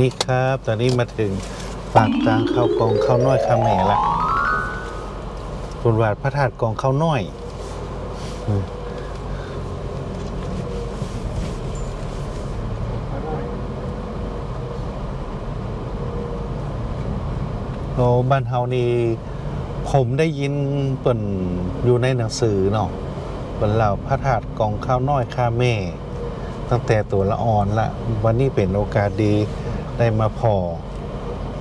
นี่ครับ ตอนนี้มาถึงปากทางข้าวกองข้าวน้อยข้าแม่ละบนวาดพระธาตุกองข้าวน้อยอืมโอ้บ้านเฮานี่ผมได้ยินเปิ่นอยู่ในหนังสือเนาะเปิ่นเล่าพระธาตุกองข้าวน้อยข้าแม่ ตั้งแต่ตัวละอ่อนละวันนี้เป็นโอกาสดี ได้มาพอ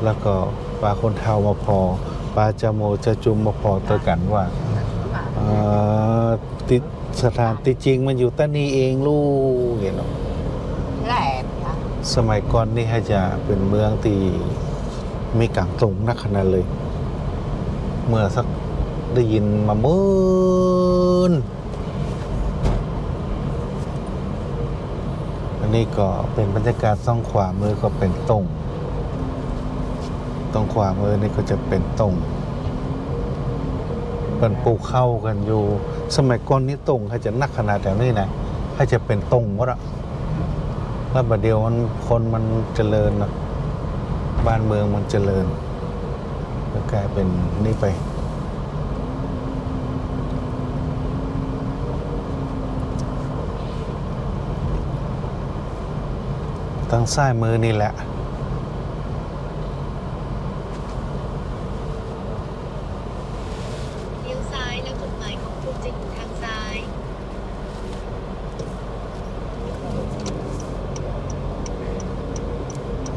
แล้วก็ปลาคนเทามาพอปลาจาโมจะจุมมาพอตัวกันว่าเอ่อติสถานที่จริงมันอยู่ตั้นี้เองลูกเห็นเนาะแหลมค่ะสมัยก่อนนี่ให้จะเป็นเมืองที่มีกลางตรงนักขนาดเลย เมื่อสักได้ยินมาเมื่น นนี้ก็เป็นบรรยากาศซ่องขวามือก็เป็นตรงตรงขวามือนี่ก็จะเป็นตรงเป็นปลูกเข้ากันอยู่ สมัยก่อนนี่ตรงให้จะนักขนาดแต่นี้นะให้จะเป็นตรงหมดอะแล้วบัดเดี๋ยวมันคนมันเจริญนะบ้านเมืองมันเจริญก็กลายเป็นนี่ไป ทางซ้ายมือนี่แหละ เลี้ยวซ้ายแล้วจุดหมายของคุณจะอยู่ทางซ้าย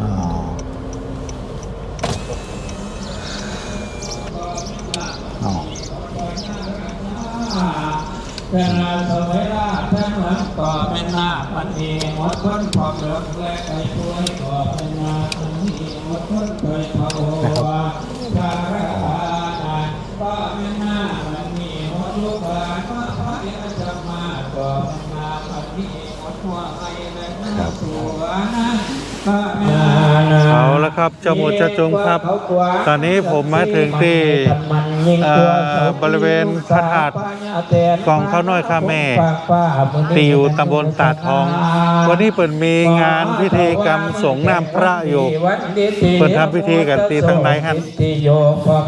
อ๋อ อ๋อเป็นนาสมัยราช ทั้งหลังก่อเป็นนาปันนีหมดคนพอเหลืองและไก่ช่วยก่อเป็นนาปันนีหมดคนเคยพะโอวาชาระอานาก็เป็นนาปันนีหมดลูกหลานมาพระยาจะมาก่อเป็นนาปันนีหมดหัวไอ้และนาตัวนั้นก็เอาละครับเจ้าหมูเจ้าจุงครับ ตอนนี้ผมมาถึงที่บริเวณพระธาตุ กองข้าวน้อยข้าแม่ที่อยู่ตำบลตาดทอง วันนี้เปิดมีงานพิธีกรรมสงฆ์น้ำพระอยู่เปิดทำพิธีกันตีทั้งในครับ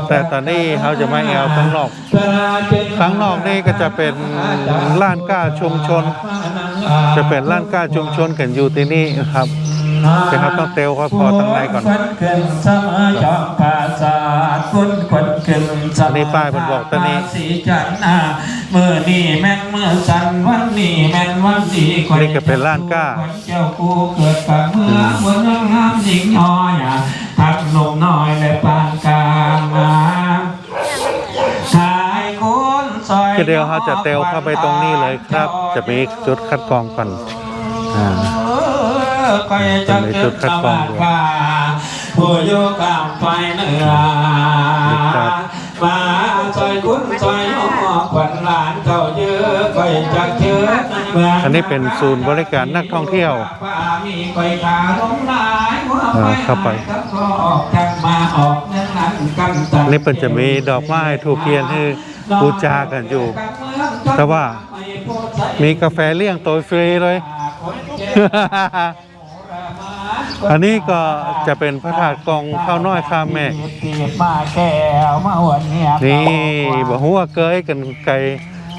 แต่ตอนนี้เขาจะมาแอวข้างนอกข้างนอกนี่ก็จะเป็นล้านก้าชุมชน จะเป็นล้านก้าชุมชนกันอยู่ที่นี่ครับเดี๋ยวครับต้องเตลครับพอตั้งในก่อนคนขึ้นสมาจอมภาษาคนคนขึ้นสอันนี้ป้ายมันบอกตอนนี้สีจันทร์นา เมื่อนี่แม่นเมื่อสันวันนี้แม่นวันดีนี่ก็เป็นล้านก้าคนเจ้ากูเกิดกับเมื่อเมื่อน้ำหญิงน้อยอะทักหนุ่มน้อยและปานกลางนะชายคนซอยคือเดียวเขาจะเตลเข้าไปตรงนี้เลยครับ จะมีจุดคัดกรองก่อนอ่าก็จะเกิดสบายกาผู้โยกามไฟเหนือ มาซอยคุ้นซอยหอขวัญหลานเจ้าเยอะก็จะเชิญอันนี้เป็นศูนย์บริการนักท่องเที่ยวมีก้อยขาลงหลายหัวอ่าเข้าไปก็ออกจากมาออกนั่นนั้นกันตันี่เป็นจะมีดอกไม้ถูกเทียนให้บูชากันอยู่ แต่ว่ามีกาแฟเลี้ยงตัวฟรีเลย อันนี้ก็จะเป็นพระธาตุกองข้าวน้อยข้ามแม่มาแก้วมาวันเนี้ยนี่บอกว่าเกยกันไก่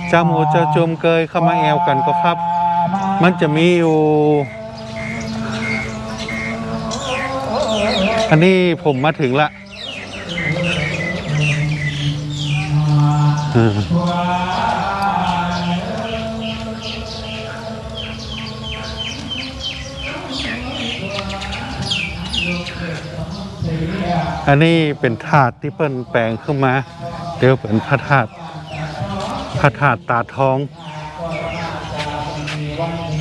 เจ้าหมูเจ้าจุมเกยเข้ามาแอวกันก็ครับ มันจะมีอยู่ อันนี้ผมมาถึงละอืม อันนี้เป็นถาดที่เปิ้นแปลงขึ้นมาเดี๋ยวเป็นพระธาตุพระธาตุตาทอง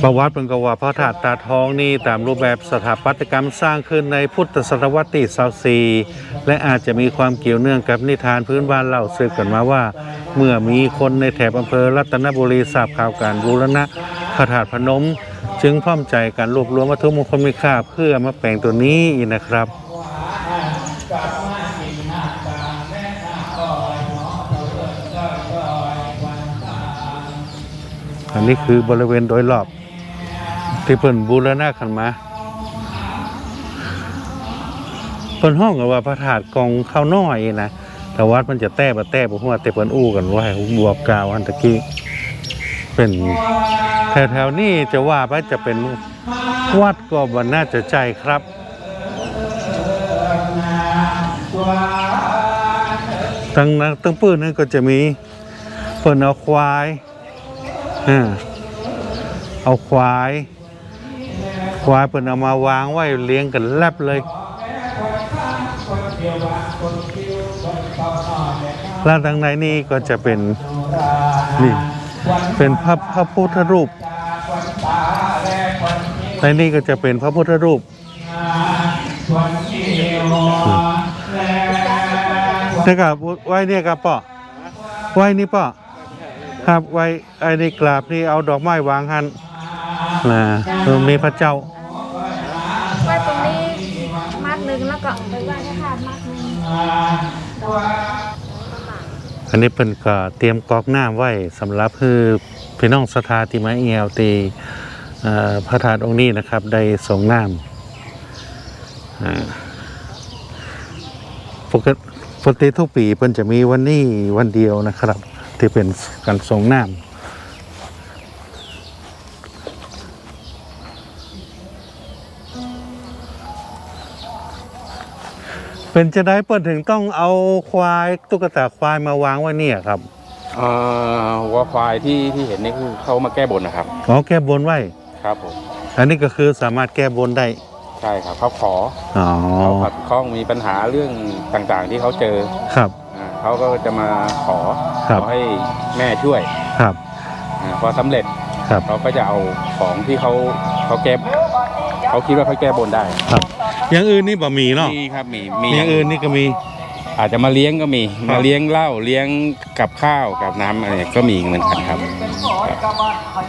ประวัติเป็นกว่าพระธาตุตาทองนี่ตามรูปแบบสถาปัตยกรรมสร้างขึ้นในพุทธศตวรรษที่24และอาจจะมีความเกี่ยวเนื่องกับนิทานพื้นบ้านเล่าสืบกันมาว่า เมื่อมีคนในแถบอำเภอรัตนบุรีทราบข่าวการบูรณะพระธาตุพนม จึงพร้อมใจการรวบรวมวัตถุมงคลมีค่าเพื่อมาแปลงตัวนี้นะครับ อันนี้คือบริเวณโดยรอบ ที่เพิ่นบูรณะขันมาเพิ่นห้องกันว่าพระธาตุกองข้าวน้อยนะแต่วัดมันจะแต้บ่แต้บ่ฮู้ว่าแต่เพิ่นอู้กันว่าให้บวกกาวอันตะกี้เป็นแถวๆนี้จะว่าไปจะเป็นวัดก็บ่น่าจะใจครับตั้งนั้นตั้งปื้นนั้นก็จะมีเปิ่นเอาควาย อ่าเอาควาย ควายเปิ่นเอามาวางไว้เลี้ยงกันแลบเลยแล้วทางในนี่ก็จะเป็นนี่เป็นพระพระพุทธรูปในนี่ก็จะเป็นพระพุทธรูปนี่กับไว้เนี่ยกับป่อไว้นี่ป่อ ครับไว้ไอ้นี่กราบนี่เอาดอกไม้วางหันนะมีพระเจ้าไว้ตรงนี้มัดหนึ่งแล้วก็ไปไหว้พระธาตุมัดหนึ่งอันนี้เป็นก็เตรียมกอกน้ำไว้สำหรับคือพี่น้องสถาติมาเอียวตีเอ่อพระธาตุองค์นี้นะครับได้ส่งน้ำอ่าปกติปกติทุกปีเพิ่นจะมีวันนี้วันเดียวนะครับ ที่เป็นการส่งน้ำเป็นจะได้เปิดถึงต้องเอาควายตุ๊กตาควายมาวางไว้เนี่ยครับเอ่อวัวควายที่ที่เห็นนี่คือเขามาแก้บนนะครับ อ๋อแก้บนไว้ ครับผม อันนี้ก็คือสามารถแก้บนได้ ใช่ครับเขาขออ๋อเขาขัดข้องมีปัญหาเรื่องต่างๆที่เขาเจอ ครับอ่า เขาก็จะมาขอครับขอให้แม่ช่วยครับอาพอสำเร็จครับเขาก็จะเอาของที่เขาเขาแก้เขาคิดว่าเขาแก้บนได้ ครับ อย่างอื่นนี่บ่มีเนาะมีครับมีมีอย่างอื่นนี่ก็มี อาจจะมาเลี้ยงก็มีครับมาเลี้ยงเหล้าเลี้ยงกับข้าวกับน้ำอะไรก็มีเหมือนกันครับ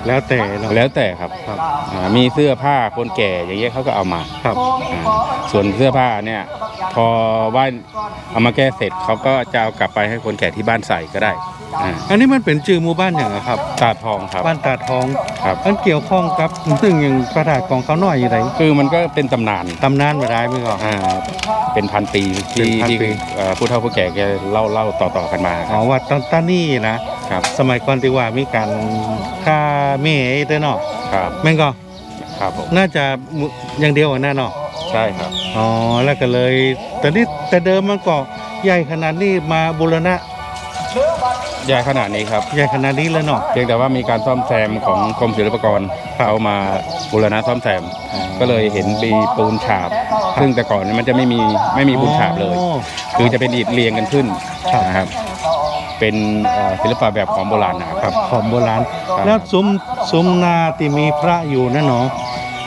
แล้วแต่เนาะแล้วแต่ครับครับอ่ามีเสื้อผ้าคนแก่อย่างเงี้ยเขาก็เอามาครับ อ่าส่วนเสื้อผ้าเนี่ยพอไหว้เอามาแก้เสร็จเขาก็จะเอากลับไปให้คนแก่ที่บ้านใส่ก็ได้ อ่าอันนี้มันเป็นชื่อหมู่บ้านอย่างไรครับ ตาทองครับ บ้านตาทองครับ มันเกี่ยวข้องกับซึ่งอย่างประดาษของเขาหน่อยอย่างไรคือมันก็เป็นตำนานตำนานมาได้ไหมก่อน อ่าเป็นพันปีที่เป็นพันที่ปี เอ่อผู้เฒ่าผู้แก่แกเล่าเล่าต่อๆกันมาคอ๋รัอบว่าตอนตอนนี้นะ ครับสมัยก่อนที่ว่ามีการฆ่าเมย์ไอ้เต้เนาะครับแม่งก็ครับผมน่าจะมุอย่างเดียวอันนั้นเนาะใช่ครับ อ๋อแล้วก็เลยแต่นี่แต่เดิมมันก็ใหญ่ขนาดนี้มาบูรณะ ใหญ่ขนาดนี้ครับ ใหญ่ขนาดนี้แล้วเนาะ เพียงแต่ว่ามีการซ่อมแซมของกรมศิลปากรเขามาบูรณะซ่อมแซม ก็เลยเห็นปีปูนฉาบ ซึ่งแต่ก่อนเนี่ยมันจะไม่มีไม่มีปูนฉาบเลย อ๋อ คือจะเป็นอิฐเรียงกันขึ้นครับนะครับ เป็นเอ่อศิลปะแบบของโบราณนะครับ ของโบราณ ครับ แล้วซุ้มซุ้มนาที่มีพระอยู่นั่นเนาะ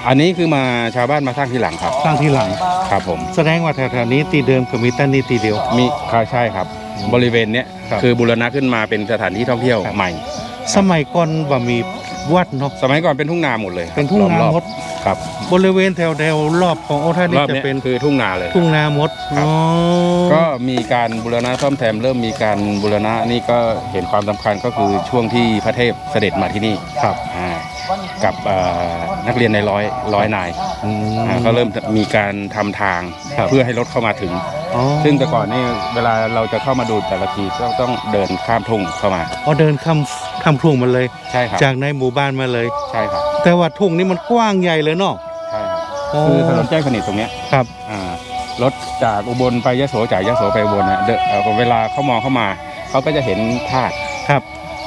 อันนี้คือมาชาวบ้านมาสร้างทีหลังครับ สร้างที่หลัง ครับผม แสดงว่าแถวๆนี้ตีเดิมก็มีแต่นี้ตีเดียว มีค่ะใช่ครับ บริเวณเนี้ยครับ คือบูรณะขึ้นมาเป็นสถานที่ท่องเที่ยวครับใหม่ สมัยก่อนว่ามีวัดเนาะ สมัยก่อนเป็นทุ่งนาหมดเลยครับเป็นทุ่งนาล้อหมดๆครับบริเวณแถวแถวๆรอบของโอท่านี่รอบจะเนี้ยเป็นคือทุ่งนาเลย ทุ่งนาหมดครับ อ๋อก็มีการบูรณะซ่อมแซมเริ่มมีการบูรณะนี่ก็เห็นความสำคัญก็คือช่วงที่พระเทพเสด็จมาที่นี่ครับอ่ากับเอ่อนักเรียนในร้อยร้อยนายอืม อ่าก็เริ่มมีการทำทางครับ เพื่อให้รถเข้ามาถึง อ๋อซึ่งแต่ก่อนนี่เวลาเราจะเข้ามาดูแต่ละทีก็ต้องเดินข้ามทุ่งเข้ามา อ๋อเดินคำคำทุ่งมันเลย ใช่ครับจากในหมู่บ้านมาเลย ใช่ครับแต่ว่าทุ่งนี้มันกว้างใหญ่เลยเนาะใช่ครับอ๋อคือถนนแจ้งสนิทตรงเนี้ยครับอ่ารถจากอุบลไปยโสจากยโสไปอุบลนะเดนเอ่อเวลาเขามองเข้ามาเขาก็จะเห็นธาตุครับ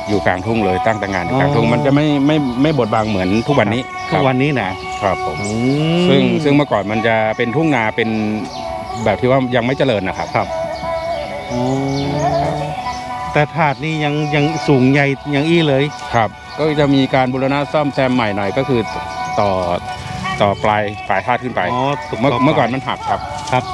อยู่กลางทุ่งเลยตั้งแต่งานอยู่กลางอ๋อทุ่งมันจะไม่ไม่ไม่บดบังเหมือนทุกวันนี้ทุกวันนี้นะครับผม อืมซึ่งซึ่งเมื่อก่อนมันจะเป็นทุ่งนาเป็น แบบที่ว่ายังไม่เจริญนะครับครับอ๋อแต่ถาดนี่ยังยังสูงใหญ่ยังอี้เลย ครับ ก็จะมีการบูรณะซ่อมแซมใหม่หน่อยก็คือต่อต่อปลายปลายธาตุขึ้นไปอ๋อเมื่อเมื่อก่อนมันหักครับครับ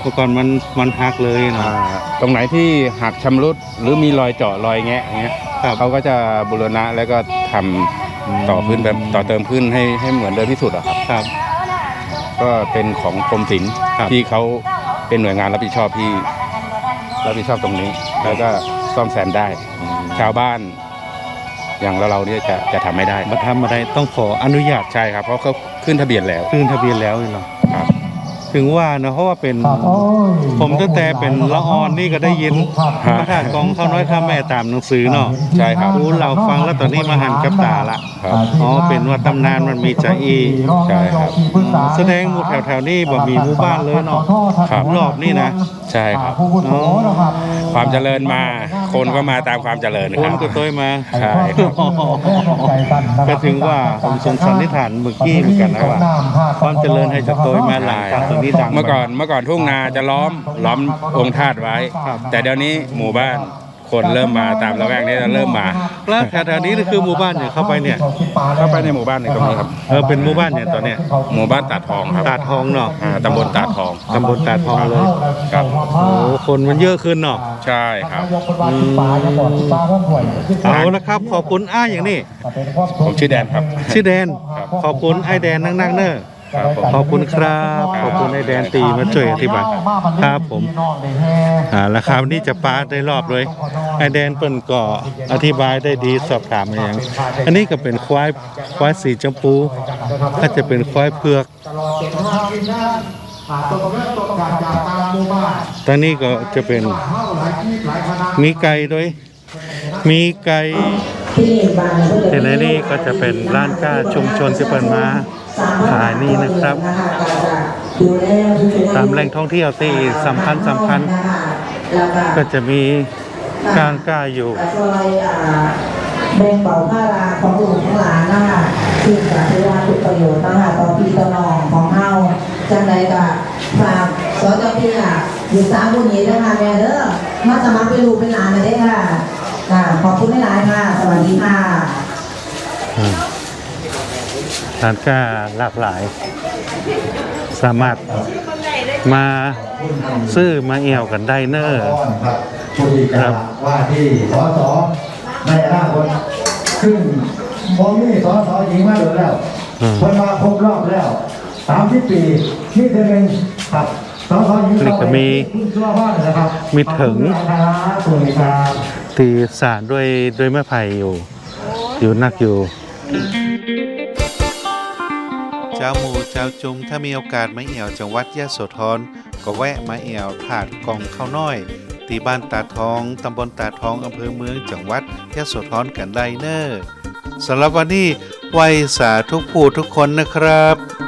เมื่อก่อนมันมันหักเลยเนาะอ่าตรงไหนที่หักชำรุดหรือมีรอยเจาะรอยแงะอย่างเงี้ยครับเขาก็จะบูรณะแล้วก็ทำต่อพื้นแบบต่อเติมพื้นให้ให้เหมือนเดิมที่สุดอะครับ ครับ ก็เป็นของกรมศิลป์ครับที่เขาเป็นหน่วยงานรับผิดชอบที่รับผิดชอบตรงนี้ แล้วก็ซ่อมแซมได้ชาวบ้าน อย่างเราเราๆเนี่ยจะจะทำไม่ได้มาทำอะไรต้องขออนุญาตใช่ครับเพราะเขาขึ้นทะเบียนแล้ว ขึ้นทะเบียนแล้วเนาะครับที ถึงว่าเนอะเพราะว่าเป็น ผมตั้งแต่เป็นละออนนี่ก็ได้ยินพระธาตุกองข้าวน้อยข้าแม่ตามหนังสือเนาะใช่ครับรู้เราฟังแล้วตอนนี้มาหันกับตาละครับอ๋อเป็นว่าตำนานมันมีใจอีใช่ครับแสดงหมู่แถวๆนี้บ่มีหมู่บ้านเลยเนาะครับรอบนี่นะใช่ครับอ๋อความเจริญมาคนก็มาตามความเจริญคครันบก็ตัวมาใช่ครับก็ถึงว่าผมสงสันนิษฐานเมื่อกี้เหมือนกันนะว่าความเจริญให้จะโตยมาหลังจากตรงนี้ดังเมื่อก่อนเมื่อก่อนทุ่งนาจะล้อมล้อมองค์ธาตุไว้ แต่เดี๋ยวนี้หมู่บ้านคนเริ่มมาตามละแวกนี้เริ่มมาแล้วแถวๆนี้นี่คือหมู่บ้านเนี่ยเข้าไปเนี่ยเข้าไปในหมู่บ้านในตรงนี้ครับเออเป็นหมู่บ้านเนี่ยตอนเนี้ยหมู่บ้านตาดทองครับตาดทองเนาะอ่าตำบลตาดทองตำบลตาดทองเลยครับโอ้คนมันเยอะขึ้นเนาะใช่ครับเอาละครับ ขอบคุณอ้ายอย่างนี้ผมชื่อแดนครับชื่อแดนครับขอบคุณไอ้แดนนักๆเนอะ ครับผม ขอบคุณครับขอบคุณไอ้แดนตีมาช่วยอธิบายครับผมอ่าแล้วคราวนี้จะปาได้รอบเลยไอ้แดนเปิ้นก็อธิบายได้ดีสอบถามมาอย่างอันนี้ก็เป็นควายควายสีชมพูอาจจะเป็นควายเผือกตอนนี้ก็จะเป็นมีไก่ด้วย มีไก่ที่ในนี่ก็จะเป็นร้านค้าชุมชนที่เปิดมา ขายนี่นะครับ ตามแหล่งท่องเที่ยวที่สำคัญสำคัญ ก็จะมีกางก้าอยู่ช่วยอ่าแบ่งเบาภาระของลูกของหลานนะคะซึ่งจะได้รับประโยชน์นะคะต่อพี่ต่อน้องของเฮาจังใดก็ฝากสอจพี่อะอยู่สามคนนี้นะคะแม่เด้อมาสมัครเป็นลูกเป็นหลานมาได้อค่ะค่ะขอบคุณหลายๆค่ะ สวัสดีค่ะ ร้านค้าหลากหลาย สามารถมาซื้อมาเอี่ยวกันได้เนอร์ครับผู้ที่จะว่าที่สอสอในอนาคตซึ่งผมมีสอสอหญิงมาโดนแล้วอืมคนมาครบรอบแล้วสามสิบปีที่เดือนครับสอสอหญิงนี่ก็มีคุณชัวบ้านนะครับมีถึงขอบคุณนะครับสวัสดีครับตีสารด้วยด้วยไม้ไผ่อยู่ อยู่นักอยู่าวหมูเจ้าจุมถ้ามีโอกาสมาเอี่ยวจังหวัดยะโสธรก็แวะมาเอี่ยวถาดกองข้าวน้อยตีบ้านตาทองตำบลตาทองอำเภอเมืองจังหวัดยะโสธรกันได้เนอร์สำหรับวันนี้ไว้สาทุกผู้ทุกคนนะครับ